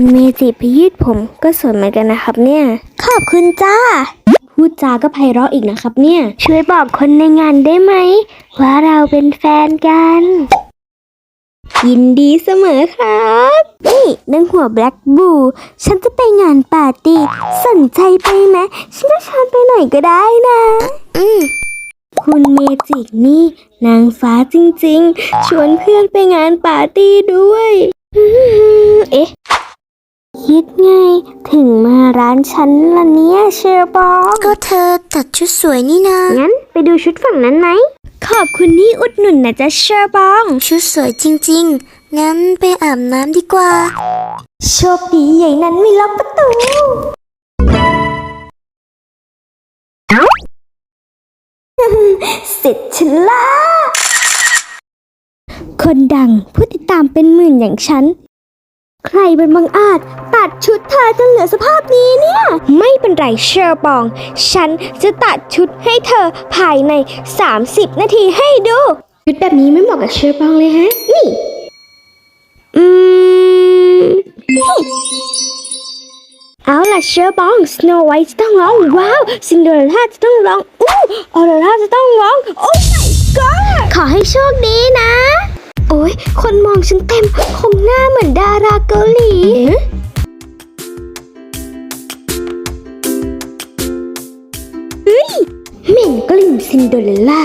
คุณเมจิไปยืดผมก็สวยเหมือนกันนะครับเนี่ย ขอบคุณจ้า พูดจาก็ไพเราะอีกนะครับเนี่ย ช่วยบอกคนในงานได้ไหม ว่าเราเป็นแฟนกัน ยินดีเสมอครับ นี่นางหัวแบล็กบู ฉันจะไปงานปาร์ตี้สนใจไปไหมฉันจะชวนไปหน่อยก็ได้นะ อืมคุณเมจิกนี่ นางฟ้าจริงๆ ชวนเพื่อนไปงานปาร์ตี้ด้วยอืมเอ๊ะคิดไง ถึงมาร้านฉันล่ะเนี่ยเชอร์บองก็เธอตัดชุดสวยนี่นะ งั้นไปดูชุดฝั่งนั้นไหม ขอบคุณที่อุดหนุนนะจ๊ะเชอร์บอง ชุดสวยจริง ๆ งั้นไปอาบน้ำดีกว่า โชคดีใหญ่นั้นไม่ล็อกประตู เสร็จฉันละคนดังผู้ติดตามเป็นหมื่นอย่างฉันใค รเป็นบังอาจ ตัดชุดเธอจนเหลือสภาพนี้เนี่ย ไม่เป็นไรเชอร์บอง ฉันจะตัดชุดให้เธอภายใน 30 นาทีให้ดู ชุดแบบนี้ไม่เหมาะกับเชอร์บองเลยฮะ นี่ อืมเอาล่ะเชอร์บองสโนไวท์จะต้องร้อง ว้าวซินเดอเรลล่าจะต้องร้องอู้ออโรราจะต้องร้อง โอ้ my god ขอให้โชคดีนะโอ้ ยคนมองฉันเต็ม คงหน้าเหมือนดาราเกาหลีเฮ้ยเหม็นกลิ่นซินเดอเรลล่า